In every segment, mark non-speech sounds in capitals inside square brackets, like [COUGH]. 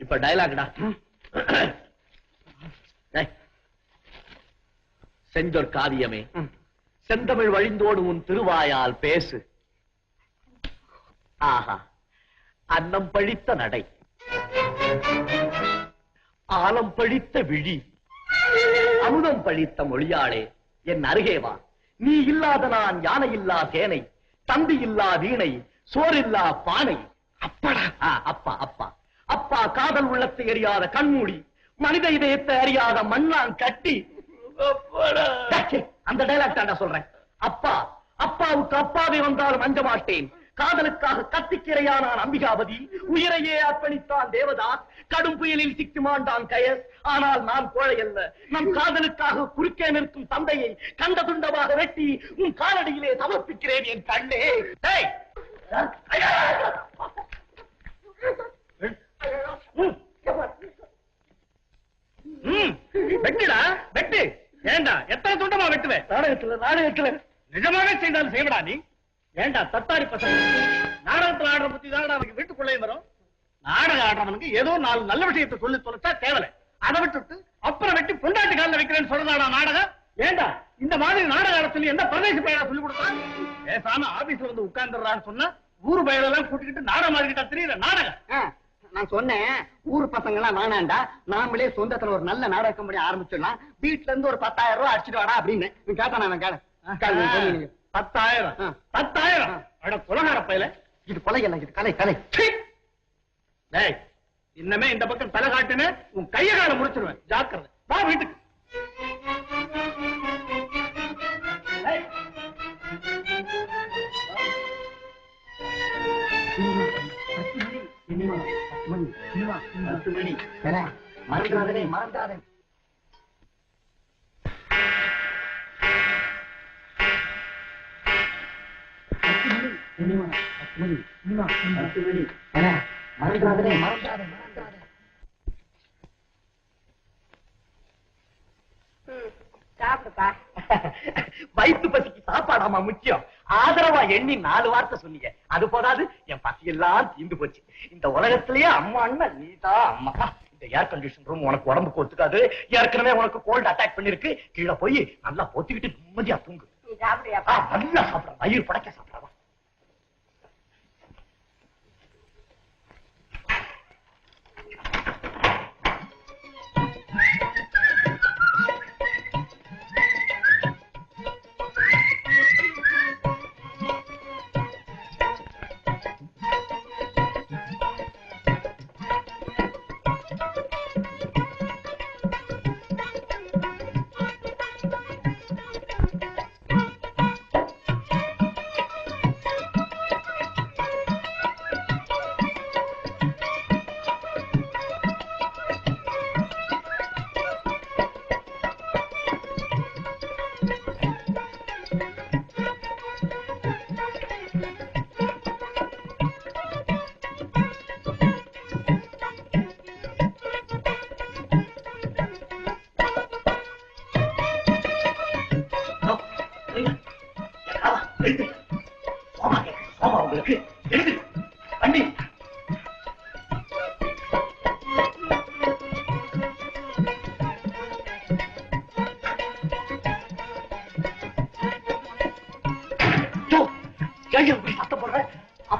இப்ப டயலாக்டா டேய். செஞ்சொற் காவியமே செந்தமிழ் வழிந்தோடு உன் திருவாயால் பேசு. ஆஹா. அன்னம் பழித்த நடை. ஆலம் பழித்த விழி. அமுதம் பழித்த மொழியாளே என் அருகே வா. நீ இல்லாத நான் யானை இல்லா சேனை தம்பி இல்லா வீணை சோறில்லா பானை. அப்படா. அப்பா அப்பா. அப்பா காதல் உள்ளத்தை அறியாத கண்மூடி. மனித இதயத்தை அறியாத மண்ணான் கட்டி. அந்த டைலாக் நான் சொல்றேன். அப்பா அப்பாவுக்கு அப்பாவே வந்தாலும் அஞ்ச மாட்டேன். காதலுக்காக கத்திக்கிரையானான் அம்பிகாபதி. உயிரையே அர்ப்பணித்தான் தேவதாஸ். கடும் புயலில் சிக்கி மாண்டான் கயஸ். ஆனால் நான் கோழை அல்ல. நம் காதலுக்காக குறுக்கே நிற்கும் தந்தையை கண்ட துண்டமாக வெட்டி உன் காலடியிலே சமர்ப்பிக்கிறேன் என் கண்ணே டேய்! ம், வெட்டுடா வெட்டு ஏண்டா எத்தனை துண்டமா வெட்டுவேன் நாடகத்துல நாடகத்துல. நிஜமாக செய்தாலும் செய்வடா நீ. ஏண்டா தத்தாரி பசங்க? நாடகத்துல ஆடுற பத்தி தான் அவனுக்கு வீட்டுக்குள்ளே வரும்? நாடகம் ஆடுறவனுக்கு ஏதோ நாலு நல்ல விஷயத்தை சொல்லி தொலைச்சா தேவலை. அதை விட்டுட்டு அப்புறம் வெட்டி பொண்டாட்டி காலில் வைக்கிறேன்னு சொல்றதாடா நாடகம்? ஏண்டா இந்த மாதிரி நாடக அரசு எந்த பிரதேச பயிரா சொல்லி கொடுத்தான் பேசாம ஆபீஸ்ல வந்து உட்கார்ந்துடுறான்னு சொன்னா ஊர் பயிரெல்லாம் கூட்டிக்கிட்டு நாடகம் ஆடிக்கிட்டா தெரியல நாடகம். நான் சொன்னேன் ஊர் பசங்க எல்லாம் வேணாண்டா நாமளே சொந்தத்துல ஒரு நல்ல நாடக கம்பெனி ஆரம்பிச்சிடலாம். வீட்டுல இருந்து ஒரு பத்தாயிரம் ரூபாய் அடிச்சிட்டு வாடா அப்படின்னு. நீ கேட்டா நான் கேளு. பத்தாயிரம். பத்தாயிரம். அட பையல. இது கொலை இல்ல இது கலை கலை. டேய் இன்னமே இந்த பக்கம் தலை காட்டுன உன் கைய கால முடிச்சிருவேன் ஜாக்கிரதை. வா வீட்டுக்கு. டேய். மறந்துடாதே மறந்துடாதே மறந்துடாதே. மறந்துடாதே மறந்துடாதே சாப்பிடுப்பா. வயிற்று பசிக்கு சாப்பாடாமா முக்கியம்? ஆதரவா எண்ணி நாலு வார்த்தை சொன்னீங்க. அது போதாது என் பசி எல்லாம் தீந்து போச்சு. இந்த உலகத்திலேயே அம்மா அண்ணா நீதான் அம்மா. இந்த ஏர் கண்டிஷன் ரூம் உனக்கு உடம்புக்கு ஒத்துக்காது. ஏற்கனவே உனக்கு கோல்டு அட்டாக் பண்ணிருக்கு. கீழே போய் நல்லா பொத்திக்கிட்டு நிம்மதியா தூங்கு. நல்லா சாப்பிட. வயிறு படைக்க சாப்பிடலாம்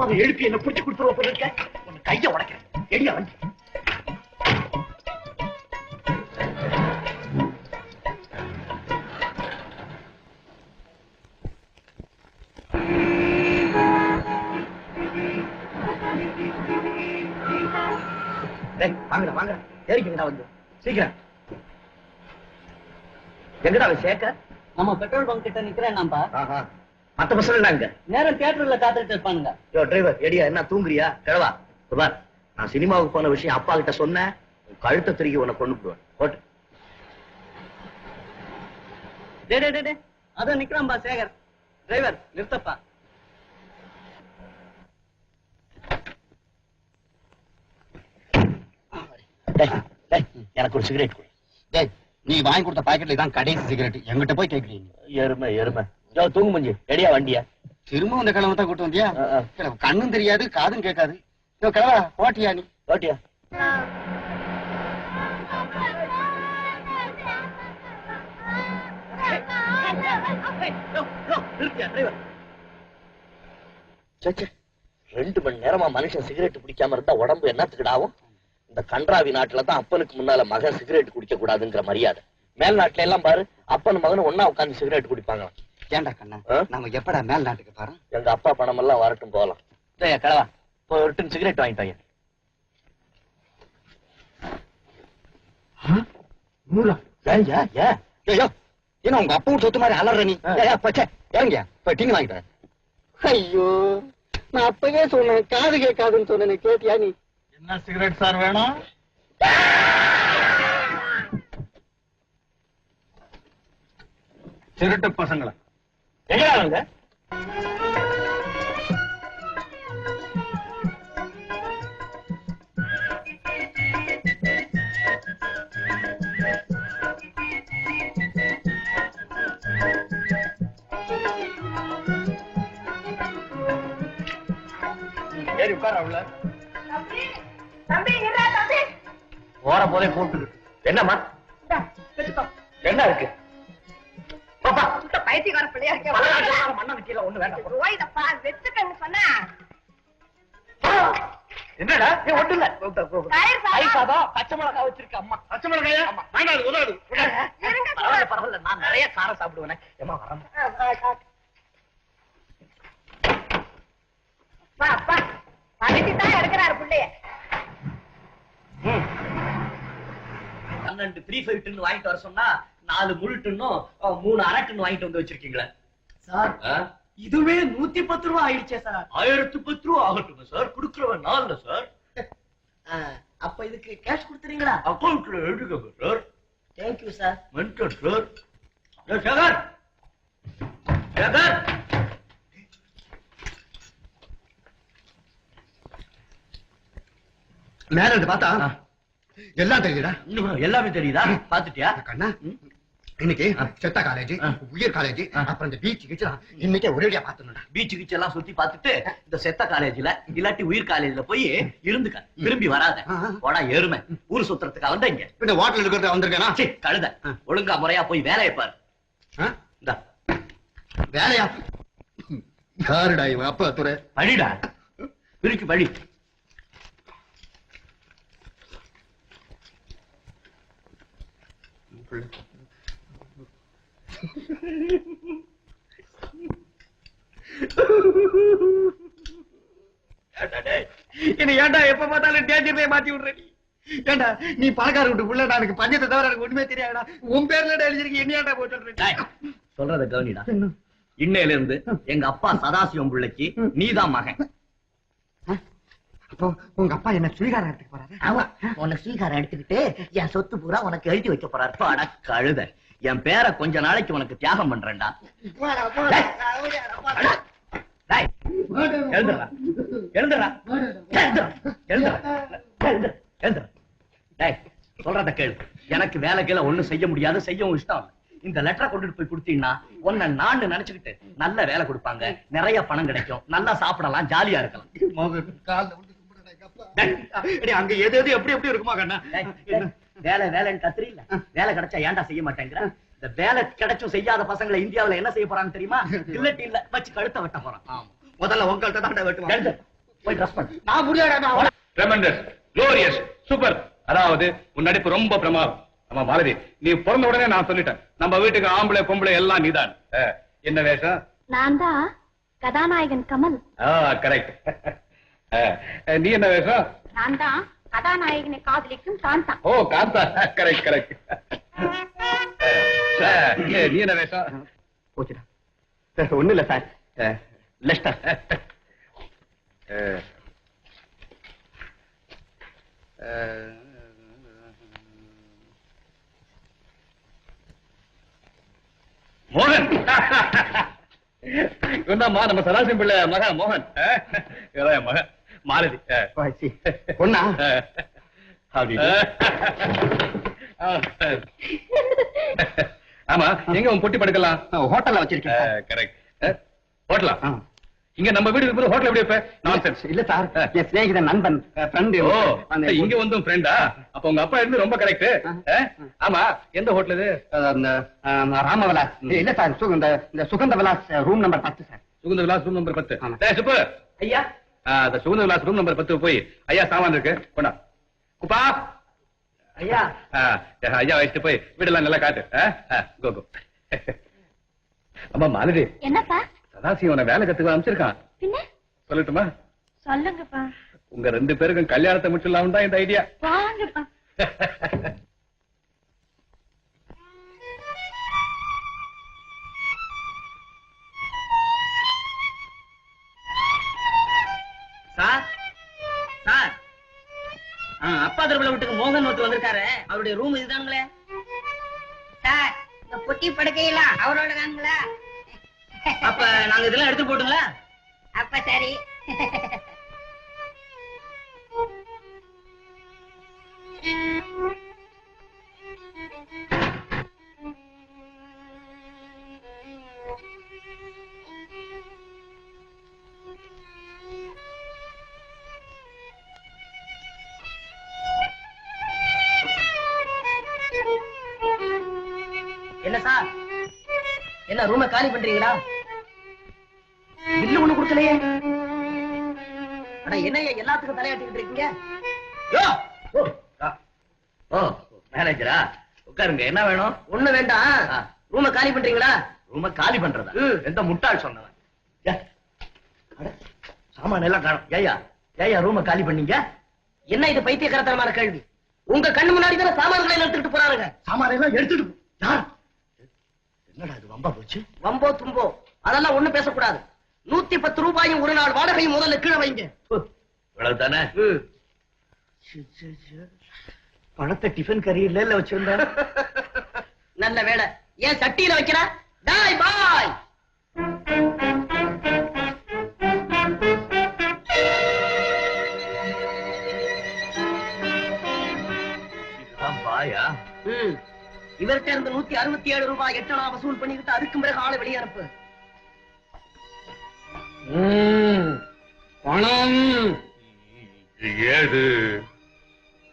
அப்பாவை எழுப்பி என்ன பிடிச்சு கொடுத்துருவ போல இருக்க. உன் கைய உடைக்கிறேன். வண்டி? டேய், வாங்கடா வாங்கடா. ஏறிக்கங்கடா வந்து. சீக்கிரம். எங்கடா அவன் சேகர் நம்ம பெட்ரோல் பங்க் கிட்ட நிக்கிறேன் ஆஹா. மத்த பசங்க அங்க நேரம் தியேட்டர்ல காத்துட்டு இருப்பானுங்க. யோ டிரைவர் எடியா என்ன தூங்குறியா? கிழவா பார் நான் சினிமாவுக்கு போன விஷயம் அப்பா கிட்ட சொன்னேன். உன் கழுத்தை திருகி உன்னை கொண்டு போடுவேன் போட்டு. டே டே டே, டே. அதோ நிக்கிறான்பா சேகர். டிரைவர் நிறுத்தப்பா. டேய், டேய், எனக்கு ஒரு சிகரெட் கொடு. டேய் நீ வாங்கி கொடுத்த பாக்கெட்ல இதான் கடைசி சிகரெட் எங்கிட்ட போய் கேக்குறீங்க. எருமை எருமை. யோ தூங்கு மஞ்சி. எடியா வண்டியா. திரும்ப இந்த கிழமை தான் கூட்டு வந்தியா? கண்ணும் தெரியாது காதும் கேட்காது. கிழவா போட்டியா நீ? ஓட்டியா? ரெண்டு மணி நேரமா மனுஷன் சிகரெட் பிடிக்காம இருந்தா உடம்பு என்னத்துக்குடா ஆகும்? இந்த கன்றாவி நாட்டுல தான் அப்பனுக்கு முன்னால மகன் சிகரெட் குடிக்க கூடாதுங்கிற மரியாதை. மேல் நாட்டுல எல்லாம் பாரு அப்பன் மகன் ஒன்னா உட்கார்ந்து சிகரெட் குடிப்பாங்க ஏன்டா கண்ணா? நம்ம எப்படா மேல் நாட்டுக்கு போறோம்? எங்க அப்பா பணம் எல்லாம் வரட்டும் போகலாம் டேய், கிழவா போய் ஒரு டின் சிகரெட் வாங்கிட்டு வாங்க நூறா? ஏன் ஏன் ஏன் ஐயோ என்ன உங்க அப்பாவும் சொத்து மாதிரி அலற நீ? பச்சை. இறங்கியா போய் வா. ஐயோ நான் அப்பவே சொன்னேன் காது கேட்காதுன்னு சொன்னேன் கேட்டியா நீ? என்ன சிகரெட் சார் வேணும்? திருட்டு பசங்களா. எங்கடாங்க ஏறி உட்கார தம்பி போற போதே கூப்பிட்டு என்னம்மா. என்ன இருக்கு? பைத்தியக்கார பிள்ளையா இருக்கே. மண்ணை கீழே ஒண்ணு வேண்டாம். ஓய்தப்பா, வச்சுக்கன்னு சொன்னா. என்னடா? ஏ ஒண்ணு இல்ல. சாதம். பச்சை மிளகாய் வச்சிருக்க அம்மா. பச்சை மிளகாயா? பரவாயில்ல பரவாயில்ல. நான் நிறைய காரம் சாப்பிடுவேனே. ஏமா அப்பா. எடுக்கிறாரு புள்ளைய. பன்னெண்டு த்ரீ ஃபைவ் வாங்கிட்டு வர சொன்னா நாலு முழு டின்னும் அஹ், மூணு அரை டின்னு வாங்கிட்டு வந்து வச்சிருக்கீங்களே. சார் இதுவே நூத்தி பத்து ரூபா ஆயிடுச்சே சார். ஆயிரத்து பத்து ரூபா ஆகட்டும் சார் குடுக்கிறவன் நாள்ல சார். அப்ப இதுக்கு கேஷ் கொடுத்துறீங்களா? அக்கௌண்ட்ல எழுதுங்க sir. Thank you sir mental sir. Sekar. Sekar. மேல இருந்து பார்த்தா. எல்லாம் தெரியுதா? எல்லாமே தெரியுதா? பாத்துட்டியா கண்ணா இன்னைக்கு செத்த காலேஜ். உயர் காலேஜ். அப்புறம் இந்த பீச் கிச்சு இன்னைக்கே ஒரேடியா பாத்துடா பீச் கீச் எல்லாம் சுத்தி பார்த்துட்டு இந்த செத்த காலேஜ்ல இல்லாட்டி உயிர் காலேஜ்ல போய் இருந்துக்க. திரும்பி வராத. போடா எருமை. ஊர் சுத்துறதுக்கு வந்த இங்க. இந்த வாட்டர் இருக்கிறத வந்திருக்கேனா? சீ, கழுத. ஒழுங்கா முறையா போய் வேலையை பாரு? இந்தா. வேலையா? யாருடா இவன்? அப்பா துறை வழிடா. பிரிக்கு வழி. என்ன ஏன்டா எப்ப பார்த்தாலும் டேஞ்சர்லயே மாத்தி விடுற நீ? ஏன்டா நீ பணக்கார விட்டு புள்ள எனக்கு பஞ்சத்தை தவிர எனக்கு ஒண்ணுமே தெரியாதுடா. உன் பேர்ல எழுதிருக்கு என்ன ஏன்டா போட்டு சொல்றத கவனிடா இன்னையில இருந்து எங்க அப்பா சதாசிவம் பிள்ளைக்கு நீதான் மகன். அப்போ உங்க அப்பா என்ன சுவீகாரம் எடுத்துக்கு போறாரு? ஆமா உனக்கு ஸ்வீகாரம் எடுத்துக்கிட்டு என் சொத்து பூரா உனக்கு எழுதி வைக்க போறாரு. அட கழுத என் பேரை கொஞ்ச நாளைக்கு உனக்கு தியாகம் பண்றேன்டா. எழுந்துடுறா டேய் சொல்றத கேளு. எனக்கு வேலை கீழே ஒண்ணும் செய்ய முடியாது செய்யவும் இஷ்டம். இந்த லெட்டரை கொண்டுட்டு போய் கொடுத்தீங்கன்னா உன்னை நான் நினைச்சுக்கிட்டு நல்ல வேலை கொடுப்பாங்க. நிறைய பணம் கிடைக்கும். நல்லா சாப்பிடலாம் ஜாலியா இருக்கலாம். அங்க எது எது எப்படி எப்படி இருக்குமா கண்ணா? வேலை வேலைன்னு கத்துறீ இல்ல வேலை கிடைச்சா ஏன்டா செய்ய மாட்டேங்கிற? இந்த வேலை கிடைச்சும் செய்யாத பசங்களை இந்தியாவுல என்ன செய்ய போறான்னு தெரியுமா? இல்லட்டி இல்ல வச்சு கழுத்தை வெட்ட போறான். ஆமா. முதல்ல உங்கள்ட்ட தான் வெட்டுவான். கழுத்தை. போய் ட்ரெஸ் பண்ணு. நான் முடியாடா ட்ரெமெண்டஸ் glorious. சூப்பர் அதாவது உன் நடிப்பு ரொம்ப பிரமாதம். ஆமா மாலதி நீ பிறந்த உடனே நான் சொல்லிட்டேன். நம்ம வீட்டுக்கு ஆம்பளை பொம்பளை எல்லாம் நீதான். என்ன வேஷம்? நான் தான் கதாநாயகன் கமல். கரெக்ட் நீ என்ன வேஷம்? நான் தான் கதாநாயகனை காதலிக்கும் Kantha O Kantha correct correct நீ என்ன வேஷம்? போச்சுடா. ஒண்ணு இல்ல சார். அஹ், மோகன். நம்ம சதாசிவம் பிள்ளை மகன். மோகன் என் மகன். மாலதி. பொண்ணா. ஆமா எங்க உன் பொட்டி படுக்கலாம்? ஹோட்டல்ல வச்சிருக்கேன். கரெக்ட் போட்டலாம் இங்க நம்ம வீடு இருக்கும்போது ஹோட்டல் எப்படி வைப்ப நான்சென்ஸ் இல்ல சார். என் சிநேகிதன் நண்பன் ஃப்ரெண்டு ஓ இங்க வந்தும் ஃப்ரெண்டா அப்ப உங்க அப்பா இருந்து ரொம்ப கரெக்ட் ஆமா எந்த ஹோட்டல் இது? ராமவிலாஸ் இல்ல சார் சு- இந்த சுகந்த விலாஸ் ரூம் நம்பர் பத்து sir. Sugundha Vilas room number பத்து. ஐயா? அந்த சுகுந்த விலாஸ் ரூம் நம்பர் பத்து போய் ஐயா சாமான் இருக்கு. கொண்டா. குப்பா. ஐயா. ஐயா வச்சுட்டு போய் வீடெல்லாம் நல்லா காட்டு. கோ கோ. அம்மா மாலதி. என்னப்பா? சதாசிவனை வேலை கத்துக்க அமைச்சிருக்கான் பின்ன? சொல்லட்டுமா? சொல்லுங்கப்பா. உங்க ரெண்டு பேருக்கும் கல்யாணத்தை முடிச்சிடலாம் தான் இந்த ஐடியா வாங்கப்பா. [LAUGHS] சார். அப்பா திருவிழா வீட்டுக்கு மோகன் ஒருத்தர் வந்திருக்காரு. அவருடைய ரூம் இதுதாங்களே சார் இந்த பொட்டி படுக்கையெல்லாம் அவரோட தானுங்களா? அப்ப நாங்க இதெல்லாம் எடுத்து போட்டுங்களா? அப்ப சரி. சார். என்ன ரூமை காலி பண்றீங்களா? பில்லு ஒண்ணு கொடுக்கலையே. அட என்னய்யா எல்லாத்துக்கும் தலையாட்டிக்கிட்டு இருக்கீங்க? மேனேஜரா உட்காருங்க. என்ன வேணும்? ஒண்ணு வேண்டாம். ரூமை காலி பண்றீங்களா? ரூம காலி பண்றதா. எந்த முட்டாள் சொன்னவன்? சாமான் எல்லாம் காணும். ஏயா ஏயா ரூம காலி பண்ணீங்க? என்ன இது பைத்தியக்காரத்தனமான கேள்வி? உங்க கண்ணு முன்னாடி தானே சாமான்களை எடுத்துக்கிட்டு போறாங்க சாமான் எல்லாம் எடுத்துட்டு. யார்? என்னடா இது வம்பா போச்சு? வம்போ தும்போ. அதெல்லாம் ஒண்ணு பேசக்கூடாது. நூத்தி பத்து ரூபாயும் ஒரு நாள் வாடகையும் முதல்ல கீழே வைங்க. ஹு, இவ்வளவு தானே? பணத்தை டிஃபன் கரியர்ல வச்சிருந்தேன். நல்ல வேலை ஏன் சட்டியில வைக்கிற? டாய் பாய்! இவர்கிட்ட இருந்து நூத்தி அறுபத்தி ஏழு ரூபாய் எட்டனா வசூல் பண்ணிக்கிட்டு அதுக்கு பிறகு ஆளை வெளியே அனுப்பு பணம். ஏது?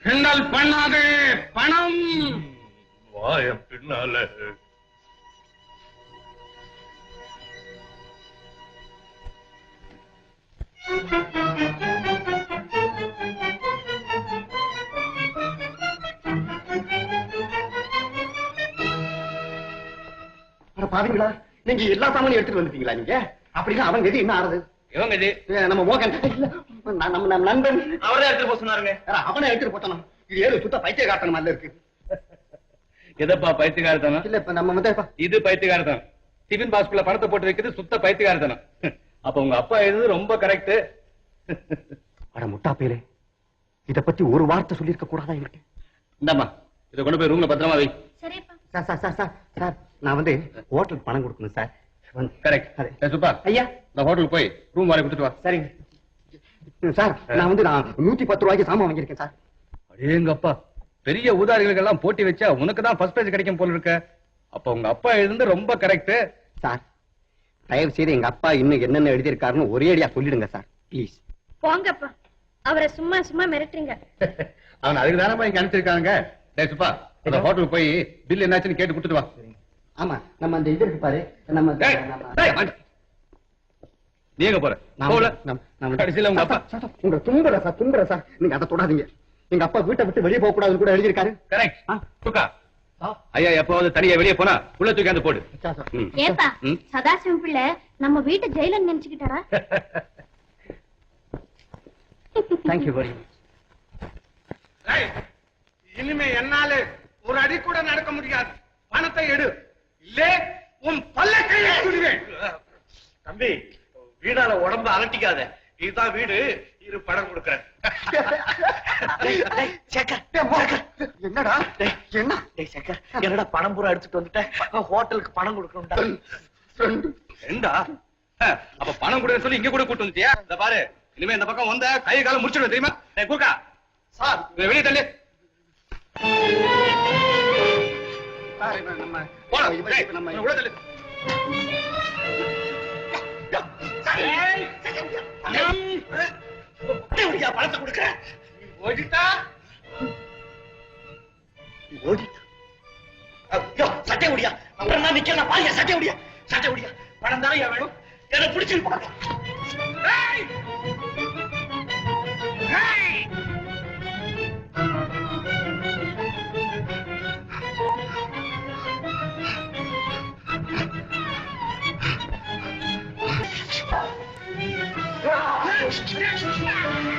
கிண்டல் பண்ணாதே பணம். வாய பின்னால. பாருங்களா நீங்க எல்லா சாமானையும் எடுத்துட்டு வந்துட்டீங்களா நீங்க? அப்படின்னா அவங்க எது என்ன ஆறுது? இவங்க இது நம்ம மோகன். இல்ல, நம்ம நம்ம நண்பன். அவரே எடுத்து போக சொன்னாருங்க. அவனை எடுத்துட்டு போட்டானா? இது ஏழு சுத்த பைத்திய காட்டணும் மாதிரி இருக்கு. எதப்பா பைத்தியக்காரத்தனம்? இல்ல இப்ப நம்ம வந்து இது பைத்தியக்காரத்தனம். டிஃபின் பாக்ஸ்குள்ள பணத்தை போட்டு வைக்கிறது சுத்த பைத்தியக்காரத்தனம். அப்ப உங்க அப்பா எழுது ரொம்ப கரெக்ட் அட முட்டா பேரே இத பத்தி ஒரு வார்த்தை சொல்லிருக்க கூடாதா என்கிட்ட இந்தாம்மா இதை கொண்டு போய் ரூம்ல பத்திரமா வை. சார் சார் சார் சார் நான் வந்து ஹோட்டலுக்கு பணம் கொடுக்கணும் சார். கரெக்ட் அதே. சுப்பா. ஐயா. இந்த ஹோட்டலுக்கு போய் ரூம் வாடகை கொடுத்துட்டு வா. சரிங்க. சார் நான் வந்து நான் நூத்தி பத்து ரூபாய்க்கு சாமான் வாங்கியிருக்கேன் சார். அடேங்கப்பா. பெரிய ஊதாரிகளுக்கு எல்லாம் போட்டி வச்சா உனக்கு தான் ஃபர்ஸ்ட் பிரைஸ் கிடைக்கும் போல இருக்க. அப்ப உங்க அப்பா எழுந்து ரொம்ப கரெக்ட் சார் தயவு செய்து எங்க அப்பா இன்னும் என்னென்ன எழுதியிருக்காருன்னு ஒரே அடியா சொல்லிடுங்க சார். ப்ளீஸ் போங்கப்பா அவரை சும்மா சும்மா மிரட்டுறீங்க. [LAUGHS] அவன் அதுக்கு தானே இங்க அனுப்பிச்சிருக்காங்க சுப்பா அந்த ஹோட்டலுக்கு போய் பில் என்னாச்சுன்னு கேட்டு கொடுத்துட்டு வா. ஆமா நம்ம அந்த இது இருக்கு பாரு. நம்ம டேய், நம்ம- டேய், வாங்க. நீ எங்க போற? நம்ம- கடைசியில உங்க அப்பா. உங்களை தும்புற சார் தும்புற சார். நீங்க அதை தொடாதீங்க. எங்க அப்பா வீட்டை விட்டு வெளியே போக கூடாதுன்னு கூட எழுதியிருக்காரு. கரெக்ட் ஆ. சுக்கா ஐயா எப்பவாவது தனியா வெளியே போனா உள்ள தூக்கி அந்த போடு. ஏப்பா ம். சதாசிவம் பிள்ளை நம்ம வீட்டு ஜெயிலன் நினைச்சுக்கிட்டாரா? Thank you very much. இனிமே என்னால ஒரு அடி கூட நடக்க முடியாது. பணத்தை எடு. இல்லே உன் பல்ல கையை சுடுவேன் தம்பி வீடால உடம்ப அலட்டிக்காத இதுதான் வீடு இரு படம் கொடுக்கறேன். என்னடா? என்ன? சேகர், என்னடா பணம் பூரா எடுத்துட்டு வந்துட்டேன் ஹோட்டலுக்கு பணம் கொடுக்கணும்டா. அஹ், அப்ப பணம் கொடுன்னு சொல்லி இங்க கூட கூட்டு வந்துட்டியா? இந்த பாரு இனிமே இந்த பக்கம் வந்த கை காலம் முடிச்சிடுவேன் தெரியுமா? கூர்க்கா சார் வெளியே தள்ளு. நம்ம பணத்தை கொடுக்குற ஓடிட்டா? ஓடிட்டு? சட்டை முடியா ஒரு நாள் நிக்கலாம் பாருங்க சட்டை முடியா சட்டை முடியா பணம் தானே வேணும். என்ன பிடிச்சு ஏய்! 不要出去不要出去啊